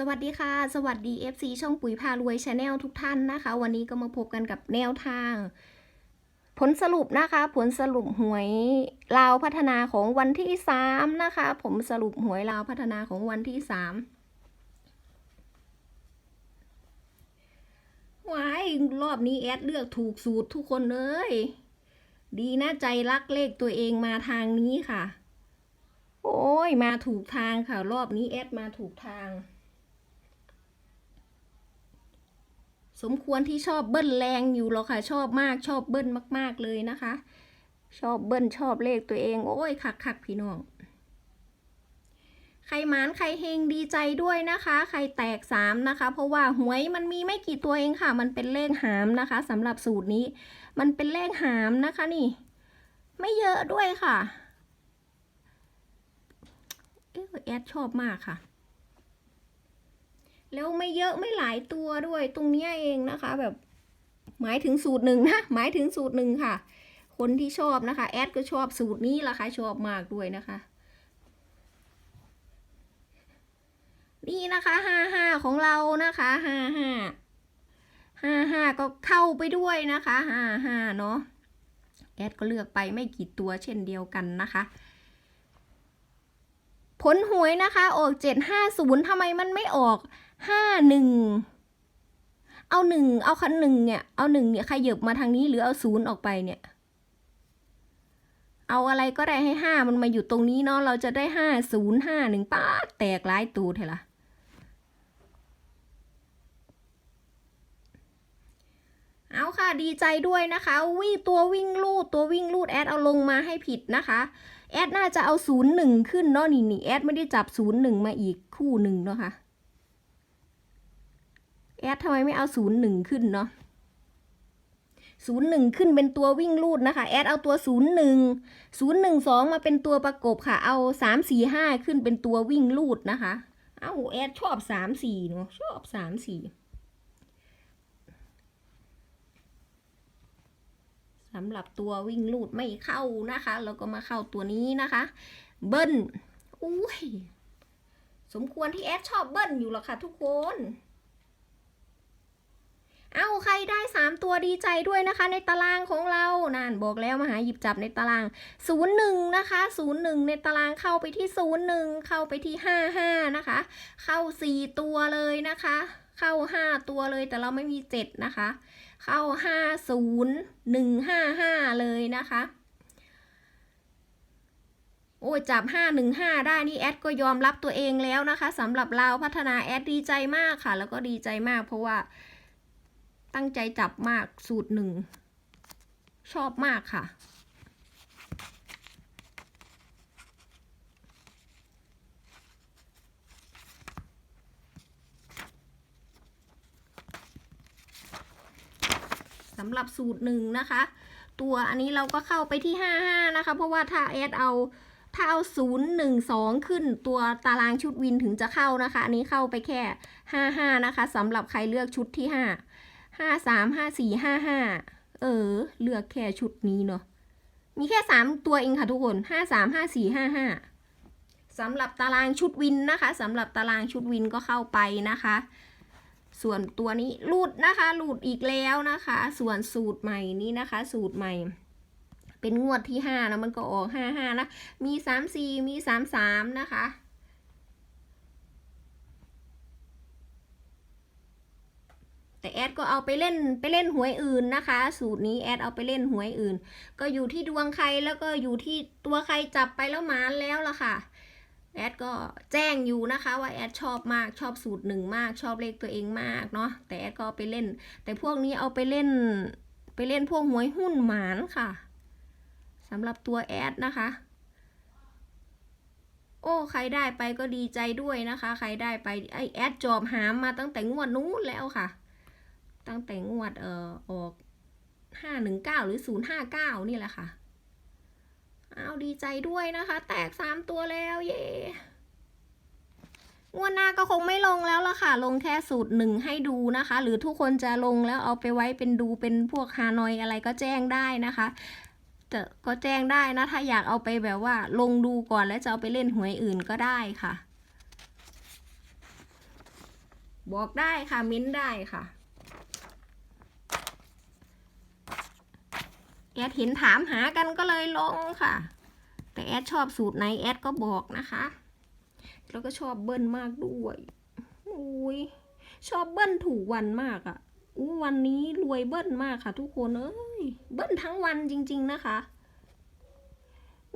สวัสดีค่ะ สวัสดี FC ช่องปุ๋ยพารวยชาแนลทุกท่านนะคะ วันนี้ก็มาพบกันกับแนวทาง ผลสรุปนะคะ ผลสรุปหวยลาวพัฒนาของวันที่สามนะคะ ผมสรุปหวยลาวพัฒนาของวันที่สามว้ายรอบนี้แอดเลือกถูกสูตรทุกคนเลย ดีนะใจรักเลขตัวเองมาทางนี้ค่ะ โอ้ยมาถูกทางค่ะ รอบนี้แอดมาถูกทาง สมควรที่ชอบเบิ้ลแรงอยู่หรอกค่ะ ชอบมากชอบเบิ้ลมาก ๆ เลยนะคะ ชอบเบิ้ลชอบเลขตัวเอง โอ้ยคักคักๆพี่น้อง ใครหมานใครเฮงดีใจด้วยนะคะ ใครแตกสามนะคะ เพราะว่าหวยมันมีไม่กี่ตัวเองค่ะ มันเป็นเลขหามนะคะสำหรับสูตรนี้ มันเป็นเลขหามนะคะนี่ ไม่เยอะด้วยค่ะเออแอดชอบมากค่ะ แล้วไม่เยอะไม่หลายตัวด้วย ตรงนี้เองนะคะ แบบหมายถึงสูตรหนึ่งนะหมายถึงสูตรหนึ่งค่ะ คนที่ชอบนะคะ แอดก็ชอบสูตรนี้ละค่ะชอบมากด้วยนะคะ นี่นะคะห้าห้าของเรานะคะห้าห้าห้าห้าก็เข้าไปด้วยนะคะห้าห้าเนาะแอดก็เลือกไปไม่กี่ตัวเช่นเดียวกันนะคะผลหวยนะคะ ออกเจ็ดห้าศูนย์ทำไมมันไม่ออก ห้าหนึ่งเอาหนึ่งเอาคันหนึ่งเนี่ย เอาหนึ่งเนี่ยขยับมาทางนี้หรือเอาศูนย์ออกไปเนี่ย เอาอะไรก็ได้ให้ห้ามันมาอยู่ตรงนี้เนาะเราจะได้ห้าศูนย์ห้าหนึ่งป้าแตกหลายตูเถอะละเอาค่ะดีใจด้วยนะคะ วิ่งตัววิ่งลูดตัววิ่งลูดแอดเอาลงมาให้ผิดนะคะ แอดน่าจะเอาศูนย์หนึ่งขึ้นเนาะนี่นี่แอดไม่ได้จับศูนย์หนึ่งมาอีกคู่หนึ่งเนาะค่ะ แอดทำไมไม่เอาศูนย์หนึ่งขึ้นเนาะศูนย์หนึ่งขึ้นเป็นตัววิ่งลูดนะคะ แอดเอาตัวศูนย์หนึ่งศูนย์หนึ่งสองมาเป็นตัวประกบค่ะ เอาสามสี่ห้าขึ้นเป็นตัววิ่งลูดนะคะ เอาแอดชอบสามสี่เนาะชอบสามสี่สำหรับตัววิ่งลูดไม่เข้านะคะ แล้วก็มาเข้าตัวนี้นะคะ เบิ้ลอุ้ย สมควรที่แอดชอบเบิ้ลอยู่หรอกค่ะทุกคน เอาใครได้สามตัวดีใจด้วยนะคะ ในตารางของเรานั่นบอกแล้วมาหาหยิบจับในตารางศูนย์หนึ่งนะคะศูนย์หนึ่งในตารางเข้าไปที่ศูนย์หนึ่งเข้าไปที่ห้าห้านะคะ เข้าสี่ตัวเลยนะคะ เข้าห้าตัวเลยแต่เราไม่มีเจ็ดนะคะ เข้าห้าศูนย์หนึ่งห้าห้าเลยนะคะโอ้จับห้าหนึ่งห้าได้นี่แอดก็ยอมรับตัวเองแล้วนะคะสำหรับเราพัฒนาแอดดีใจมากค่ะ แล้วก็ดีใจมากเพราะว่า ตั้งใจจับมากสูตรหนึ่ง ชอบมากค่ะ สำหรับสูตรหนึ่งนะคะ ตัวอันนี้เราก็เข้าไปที่ห้าห้านะคะ เพราะว่าถ้าแอดเอาถ้าเอาศูนย์หนึ่งสองขึ้นตัวตารางชุดวินถึงจะเข้านะคะ อันนี้เข้าไปแค่ห้าห้านะคะสำหรับใครเลือกชุดที่ห้า ห้าสามห้าสี่ห้าห้าเออ เลือกแค่ชุดนี้เนาะมีแค่สามตัวเองค่ะทุกคนห้าสามห้าสี่ห้าห้าสำหรับตารางชุดวินนะคะสำหรับตารางชุดวินก็เข้าไปนะคะ ส่วนตัวนี้รูดนะคะรูดอีกแล้วนะคะ ส่วนสูตรใหม่นี้นะคะ สูตรใหม่ เป็นงวดที่ห้านะมันก็ออกห้าห้านะ มีสามสี่มีสามสามนะคะ แต่แอดก็เอาไปเล่นไปเล่นหวยอื่นนะคะ สูตรนี้แอดเอาไปเล่นหวยอื่น ก็อยู่ที่ดวงใครแล้วก็อยู่ที่ตัวใครจับไปแล้วหมานแล้วล่ะค่ะแอดก็แจ้งอยู่นะคะว่าแอดชอบมากชอบสูตรหนึ่งมากชอบเลขตัวเองมากเนาะแต่แอดก็ไปเล่น แต่พวกนี้เอาไปเล่น ไปเล่นพวกหวยหุ้นหมานค่ะสำหรับตัวแอดนะคะ โอ้ใครได้ไปก็ดีใจด้วยนะคะ ใครได้ไปไอแอดจอบหามมาตั้งแต่งวดนู้นแล้วค่ะ ตั้งแต่งวดเอ่อออกห้าหนึ่งเก้าหรือศูนย์ห้าเก้านี่แหละค่ะเอาดีใจด้วยนะคะ แตกสามตัวแล้วเย่งวดหน้าก็คงไม่ลงแล้วละค่ะ ลงแค่สูตรหนึ่งให้ดูนะคะ หรือทุกคนจะลงแล้วเอาไปไว้เป็นดูเป็นพวกฮานอยอะไรก็แจ้งได้นะคะแต่ก็แจ้งได้นะ ถ้าอยากเอาไปแบบว่า ลงดูก่อนแล้วจะเอาไปเล่นหวยอื่นก็ได้ค่ะ บอกได้ค่ะเม้นได้ค่ะ แอดเห็นถามหากันก็เลยลงค่ะ แต่แอดชอบสูตรไหนแอดก็บอกนะคะ แล้วก็ชอบเบิ้ลมากด้วยอุ้ยชอบเบิ้ลถูกวันมากอะ่ะอู้วันนี้รวยเบิ้ลมากค่ะ ทุกคนเอ้ยเบิ้ลทั้งวันจริง ๆนะคะ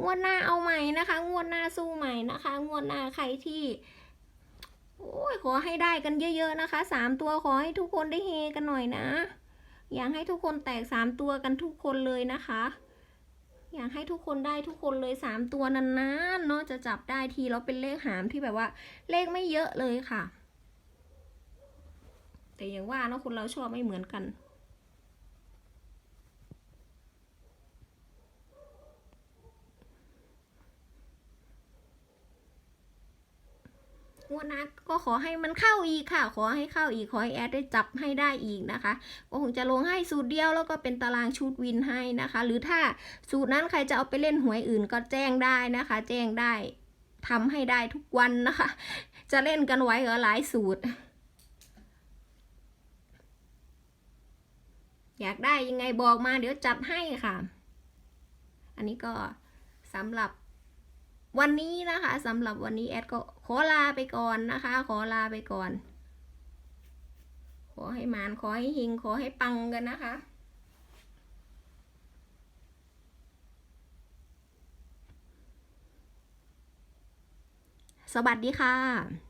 งวดหน้าเอาใหม่นะคะ งวดหน้าสู้ใหม่นะคะ งวดหน้าใครที่โอ้ยขอให้ได้กันเยอะ ๆ นะคะสามตัวขอให้ทุกคนได้เฮกันหน่อยนะ อยากให้ทุกคนแตกสามตัวกันทุกคนเลยนะคะ อยากให้ทุกคนได้ทุกคนเลยสามตัวนานๆเนาะจะจับได้ทีแล้วเป็นเลขหามที่แบบว่า เลขไม่เยอะเลยค่ะ แต่อย่างว่าเนาะคนเราชอบไม่เหมือนกัน งวดหน้าก็ขอให้มันเข้าอีกค่ะ ขอให้เข้าอีก ขอให้แอดได้จับให้ได้อีกนะคะ ก็คงจะลงให้สูตรเดียวแล้วก็เป็นตารางชุดวินให้นะคะ หรือถ้าสูตรนั้นใครจะเอาไปเล่นหวยอื่นก็แจ้งได้นะคะ แจ้งได้ทำให้ได้ทุกวันนะคะ จะเล่นกันไว้เหรอหลายสูตร อยากได้ยังไงบอกมาเดี๋ยวจัดให้ค่ะ อันนี้ก็สำหรับ วันนี้นะคะสำหรับวันนี้แอดก็ขอลาไปก่อนนะคะ ขอลาไปก่อน ขอให้มานขอให้หิงขอให้ปังกันนะคะสวัสดีค่ะ